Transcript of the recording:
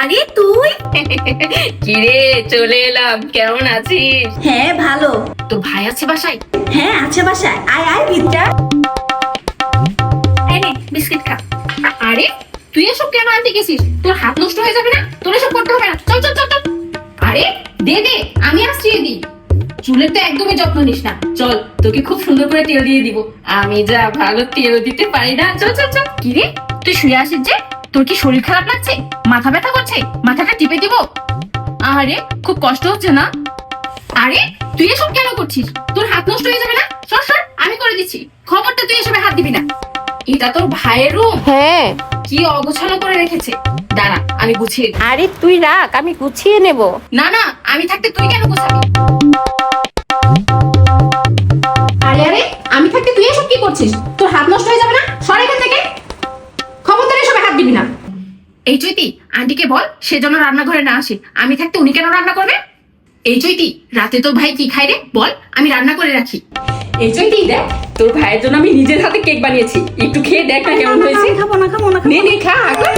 আরে তুই। কিরে চলে এলাম। কেমন আছিস? হ্যাঁ ভালো। তোর ভাই আছে বাসায়? হ্যাঁ আছে বাসায়। আয় আয় এই বিস্কিট খা আরে তুই এসব কেন আনতে গেছিস? তোর হাত নষ্ট হয়ে যাবে না? তোর এসব করতে হবে না। চল চল চল চল। আরে দে দে আমি আসছি দি চুলের তো একদমই যত্ন নিস না। চল তোকে খুব সুন্দর করে তেল দিয়ে দিব। আমি যা ভালো তেল দিতে পারি না। চল চল চল। কি রে তুই শুয়ে আসিস যে? তোর কি শরীর খারাপ লাগছে? মাথা ব্যথা করছে? মাথাটা টিপে দিব? আরে খুব কষ্ট হচ্ছে না? আরে তুই এসব কেন করছিস? তোর হাত নষ্ট হয়ে যাবে না? সর সর আমি করে দিচ্ছি। খবরটা তুই এসবে হাত দিবি না। এটা তোর ভাইয়ের রুম। হ্যাঁ। কি অগোছালো করে রেখেছে। দাঁড়া আমি গুছিয়ে আরে তুই রাখ আমি গুছিয়ে নেব। না না আমি থাকতে তুই কেন গোছাবি? আরে আরে আমি থাকতে তুই এসব কি করছিস? তোর পারবি না এই চৈতি আন্টিকে বল সে যেন রান্নাঘরে না আসে আমি থাকতে উনি কেন রান্না করবে এই চৈতি রাতে তোর ভাই কি খাই রে বল আমি রান্না করে রাখি এই চৈতি দেখ তোর ভাইয়ের জন্য আমি নিজের হাতে কেক বানিয়েছি একটু খেয়ে দেখ না কেমন হয়েছে খাব না খাব না নে নে খা খা